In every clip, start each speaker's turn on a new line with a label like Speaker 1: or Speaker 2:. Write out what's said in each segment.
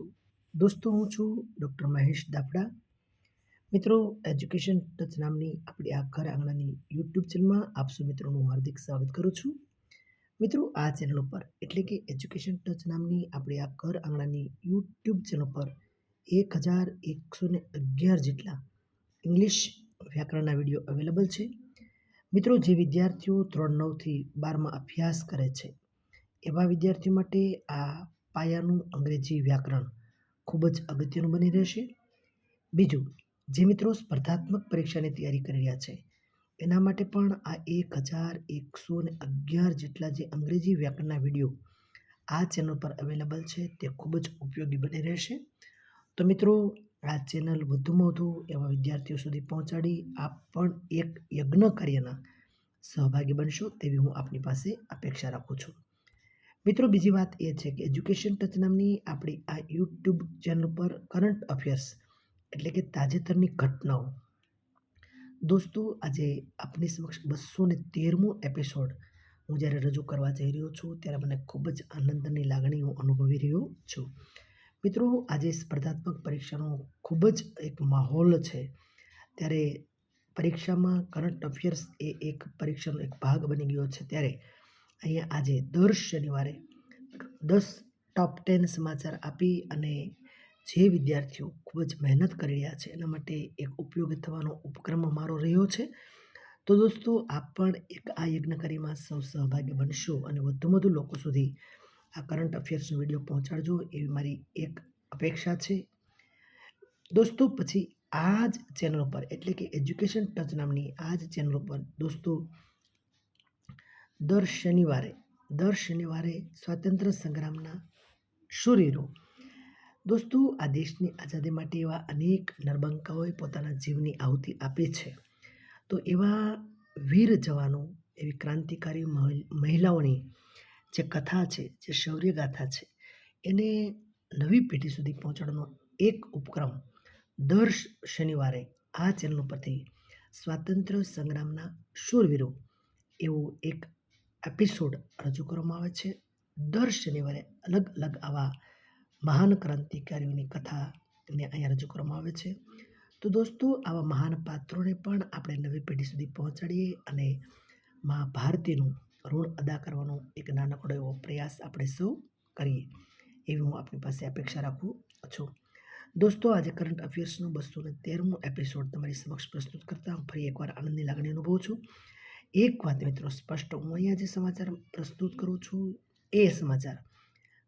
Speaker 1: દોસ્તો દોસ્તો, હું છું ડૉક્ટર મહેશ દાફડા. મિત્રો એજ્યુકેશન ટચ નામની આપણી આ ઘર આંગણાની યુટ્યુબ ચેનલમાં આપ મિત્રોનું હાર્દિક સ્વાગત કરું છું. મિત્રો, આ ચેનલ ઉપર એટલે કે એજ્યુકેશન ટચ નામની આપણી આ ઘર આંગણાની યુટ્યુબ ચેનલ પર એક હજાર એકસો ને અગિયાર જેટલા ઇંગ્લિશ વ્યાકરણના વીડિયો અવેલેબલ છે. મિત્રો, જે વિદ્યાર્થીઓ ત્રણ નવથી બારમાં અભ્યાસ કરે છે, એવા વિદ્યાર્થીઓ માટે આ પાયાનું અંગ્રેજી વ્યાકરણ ખૂબ જ અગત્યનું બની રહેશે. બીજું, જે મિત્રો સ્પર્ધાત્મક પરીક્ષાની તૈયારી કરી રહ્યા છે, એના માટે પણ આ એક હજાર એકસો ને અગિયાર જેટલા જે અંગ્રેજી વ્યાકરણના વીડિયો આ ચેનલ પર અવેલેબલ છે, તે ખૂબ જ ઉપયોગી બની રહેશે. તો મિત્રો, આ ચેનલ વધુમાં વધુ એવા વિદ્યાર્થીઓ સુધી પહોંચાડી આપ પણ એક યજ્ઞ કાર્યના સહભાગી બનશો તેવી હું આપની પાસે અપેક્ષા રાખું છું. મિત્રો, બીજી વાત એ છે કે એજ્યુકેશન ટચ નામની આપણી આ યુટ્યુબ ચેનલ પર કરંટ અફેર્સ એટલે કે તાજેતરની ઘટનાઓ. દોસ્તો, આજે આપની સમક્ષ બસો ને તેરમો એપિસોડ હું જ્યારે રજૂ કરવા જઈ રહ્યો છું, ત્યારે મને ખૂબ જ આનંદની લાગણી હું અનુભવી રહ્યો છું. મિત્રો, આજે સ્પર્ધાત્મક પરીક્ષાનો ખૂબ જ એક માહોલ છે. ત્યારે પરીક્ષામાં કરંટ અફેર્સ એ એક પરીક્ષાનો એક ભાગ બની ગયો છે. ત્યારે અહીંયા આજે દર શનિવારે દસ ટોપ ટેન સમાચાર આપી અને જે વિદ્યાર્થીઓ ખૂબ જ મહેનત કરી રહ્યા છે, એના માટે એક ઉપયોગી થવાનો ઉપક્રમ અમારો રહ્યો છે. તો દોસ્તો, આપ પણ એક આ યજ્ઞકારીમાં સૌ સહભાગી બનશો અને વધુ વધુ લોકો સુધી આ કરંટ અફેર્સનો વીડિયો પહોંચાડજો એવી મારી એક અપેક્ષા છે. દોસ્તો, પછી આ જ ચેનલ પર એટલે કે એજ્યુકેશન ટચ નામની આ જ ચેનલ પર દોસ્તો દર શનિવારે દર શનિવારે સ્વાતંત્ર્ય સંગ્રામના શૂરવીરો દોસ્તો, આ દેશની આઝાદી માટે એવા અનેક નર્બંકાઓએ પોતાના જીવની આહુતિ આપી છે. તો એવા વીર જવાનો, એવી ક્રાંતિકારી મહિલાઓની જે કથા છે, જે શૌર્યગાથા છે, એને નવી પેઢી સુધી પહોંચાડવાનો એક ઉપક્રમ દર શનિવારે આ ચેનલ પરથી સ્વાતંત્ર્ય સંગ્રામના શૂરવીરો, એવો એક એપિસોડ રજૂ કરવામાં આવે છે. દર શનિવારે અલગ અલગ આવા મહાન ક્રાંતિકારીઓની કથાને અહીંયા રજૂ કરવામાં આવે છે. તો દોસ્તો, આવા મહાન પાત્રોને પણ આપણે નવી પેઢી સુધી પહોંચાડીએ અને મા ભારતીનું ઋણ અદા કરવાનો એક નાનકડો એવો પ્રયાસ આપણે સૌ કરીએ એવી હું આપની પાસે અપેક્ષા રાખું છું. દોસ્તો, આજે કરંટ અફેર્સનું બસો ને તેરમું એપિસોડ તમારી સમક્ષ પ્રસ્તુત કરતાં હું ફરી એકવાર આનંદની લાગણી અનુભવું છું. એક વાત મિત્રો સ્પષ્ટ. હું અહીંયા જે સમાચાર પ્રસ્તુત કરું છું, એ સમાચાર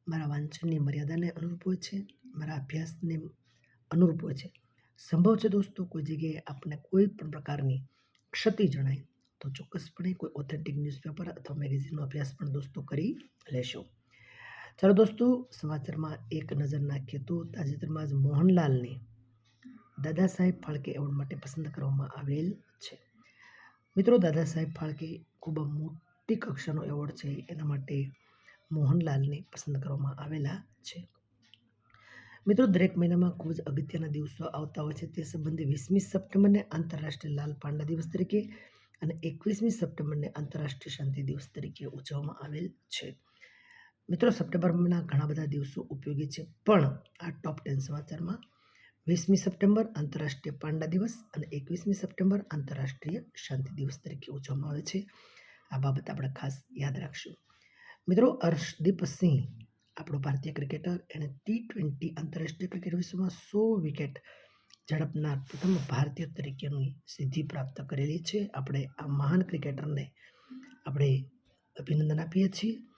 Speaker 1: મારા વાંચનની મર્યાદાને અનુરૂપ હોય છે, મારા અભ્યાસને અનુરૂપ હોય છે. સંભવ છે દોસ્તો, કોઈ જગ્યાએ આપને કોઈ પણ પ્રકારની ક્ષતિ જણાય, તો ચોક્કસપણે કોઈ ઓથેન્ટિક ન્યૂઝપેપર અથવા મેગેઝિનનો અભ્યાસ પણ દોસ્તો કરી લેશો. ચાલો દોસ્તો, સમાચારમાં એક નજર નાખીએ તો તાજેતરમાં જ મોહનલાલને દાદા સાહેબ ફાળકે એવોર્ડ માટે પસંદ કરવામાં આવેલ છે. મિત્રો દાદા સાહેબ ફાળકે ખૂબ મોટી કક્ષાનો એવોર્ડ છે. એના માટે મોહનલાલને પસંદ કરવામાં આવેલા છે. મિત્રો, દરેક મહિનામાં ખૂબ જ અગત્યના દિવસો આવતા હોય છે. તે સંબંધે વીસમી સપ્ટેમ્બરને આંતરરાષ્ટ્રીય લાલ પાંડા દિવસ તરીકે અને એકવીસમી સપ્ટેમ્બરને આંતરરાષ્ટ્રીય શાંતિ દિવસ તરીકે ઉજવવામાં આવેલ છે. મિત્રો, સપ્ટેમ્બરના ઘણા બધા દિવસો ઉપયોગી છે, પણ આ ટોપ ટેન સમાચારમાં વીસમી સપ્ટેમ્બર આંતરરાષ્ટ્રીય પાંડા દિવસ અને એકવીસમી સપ્ટેમ્બર આંતરરાષ્ટ્રીય શાંતિ દિવસ તરીકે ઉજવવામાં આવે છે. આ બાબત આપણે ખાસ યાદ રાખશું. મિત્રો, હર્ષદીપ સિંહ, આપણો ભારતીય ક્રિકેટર, એણે ટી ટ્વેન્ટી આંતરરાષ્ટ્રીય ક્રિકેટ વિશ્વમાં સો વિકેટ ઝડપનાર પ્રથમ ભારતીય તરીકેની સિદ્ધિ પ્રાપ્ત કરેલી છે. આપણે આ મહાન ક્રિકેટરને આપણે અભિનંદન આપીએ છીએ.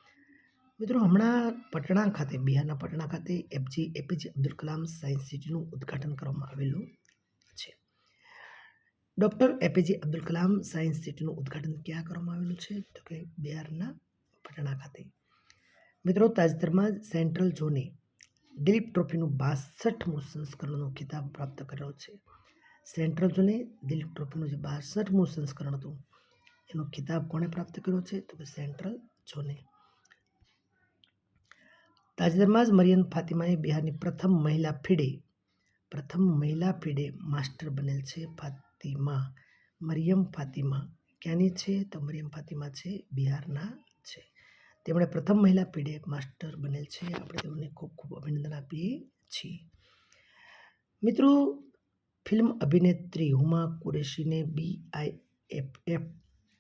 Speaker 1: મિત્રો, હમણાં પટણા ખાતે, બિહારના પટણા ખાતે A P J A P J Abdul Kalam science સિટીનું ઉદ્ઘાટન કરવામાં આવેલું છે. Doctor A P J Abdul Kalam science સિટીનું ઉદ્ઘાટન ક્યાં કરવામાં આવેલું છે? તો કે બિહારના પટણા ખાતે. મિત્રો, તાજેતરમાં સેન્ટ્રલ ઝોને દિલીપ ટ્રોફીનું બાસઠમું સંસ્કરણનો ખિતાબ પ્રાપ્ત કર્યો છે. સેન્ટ્રલ ઝોને દિલીપ ટ્રોફીનું જે બાસઠમું સંસ્કરણ હતું, એનો ખિતાબ કોણે પ્રાપ્ત કર્યો છે? તો કે સેન્ટ્રલ ઝોને. તાજેતરમાં જ મરિયમ ફાતિમાએ બિહારની પ્રથમ મહિલા ફીડે, પ્રથમ મહિલા ફીડે માસ્ટર બનેલ છે ફાતિમા. મરિયમ ફાતિમા ક્યાંની છે? તો મરિયમ ફાતિમા છે બિહારના છે. તેમણે પ્રથમ મહિલા પીઢે માસ્ટર બનેલ છે. આપણે તેમને ખૂબ ખૂબ અભિનંદન આપીએ છીએ. મિત્રો, ફિલ્મ અભિનેત્રી Huma કુરેશીને B I F F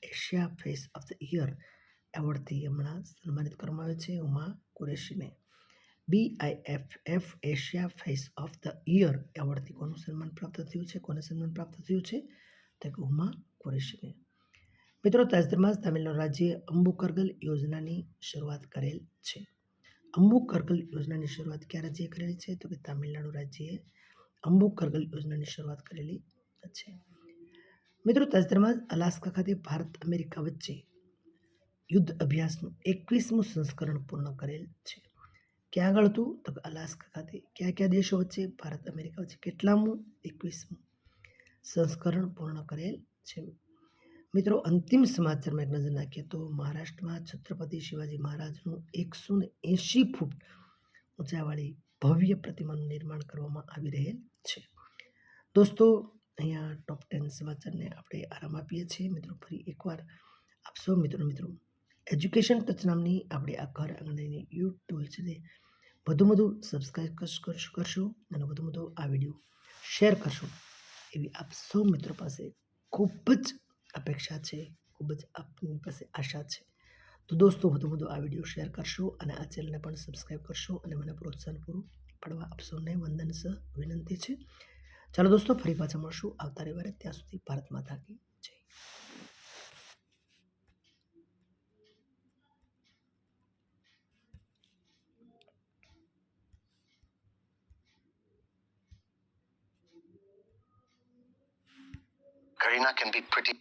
Speaker 1: Asia face of the year એવોર્ડથી હમણાં સન્માનિત કરવામાં આવે છે હુમા કુરેશીને. B I F F Asia face of the year એવોર્ડથી કોનું સન્માન પ્રાપ્ત થયું છે? કોને સન્માન પ્રાપ્ત થયું છે? તો કે ઉમા કુરેશીને. મિત્રો, તાજેતરમાં જ તમિલનાડુ રાજ્યે અંબુ કરગલ યોજનાની શરૂઆત કરેલ છે. અંબુ કરગલ યોજનાની શરૂઆત ક્યાં રાજ્યે કરેલી છે? તો કે તમિલનાડુ રાજ્યએ અંબુ કરગલ યોજનાની શરૂઆત કરેલી છે. મિત્રો, તાજેતરમાં જ અલાસ્કા ખાતે ભારત અમેરિકા વચ્ચે યુદ્ધ અભ્યાસનું એકવીસમું સંસ્કરણ પૂર્ણ કરેલ છે. ક્યાં આગળ હતું? તો અલાસ્કા ખાતે. કયા કયા દેશો વચ્ચે ભારત અમેરિકા વચ્ચે કેટલામું એકવીસમું સંસ્કરણ પૂર્ણ કરેલ છે. મિત્રો, અંતિમ સમાચારમાં એક નજર નાખીએ તો મહારાષ્ટ્રમાં છત્રપતિ શિવાજી મહારાજનું એકસો ને એંશી ફૂટ ઊંચાવાળી ભવ્ય પ્રતિમાનું નિર્માણ કરવામાં આવી રહેલ છે. દોસ્તો, અહીંયા ટોપ ટેન સમાચારને આપણે આરામ આપીએ છીએ. મિત્રો, ફરી એકવાર આપશો? મિત્રો મિત્રો એજ્યુકેશન ટચ નામની આપણે આ ઘર આંગણની યુટ્યુબ છે વધુ વધુ સબસ્ક્રાઈબ કરશો અને વધુ વધુ આ વીડિયો શેર કરશો. એવી આપ સૌ મિત્રો પાસે ખૂબ જ અપેક્ષા છે, ખૂબ જ આપની પાસે આશા છે. તો દોસ્તો વધુ વધુ આ વીડિયો શેર કરશો અને આ ચેનલને પણ સબસ્ક્રાઈબ કરશો અને મને પ્રોત્સાહન પૂરું પાડવા આપ સૌને વંદન વિનંતી છે. ચાલો દોસ્તો, ફરી પાછા મળશું આવતા રવિવારે. ત્યાં સુધી ભારત માતા કી.
Speaker 2: Karina can be pretty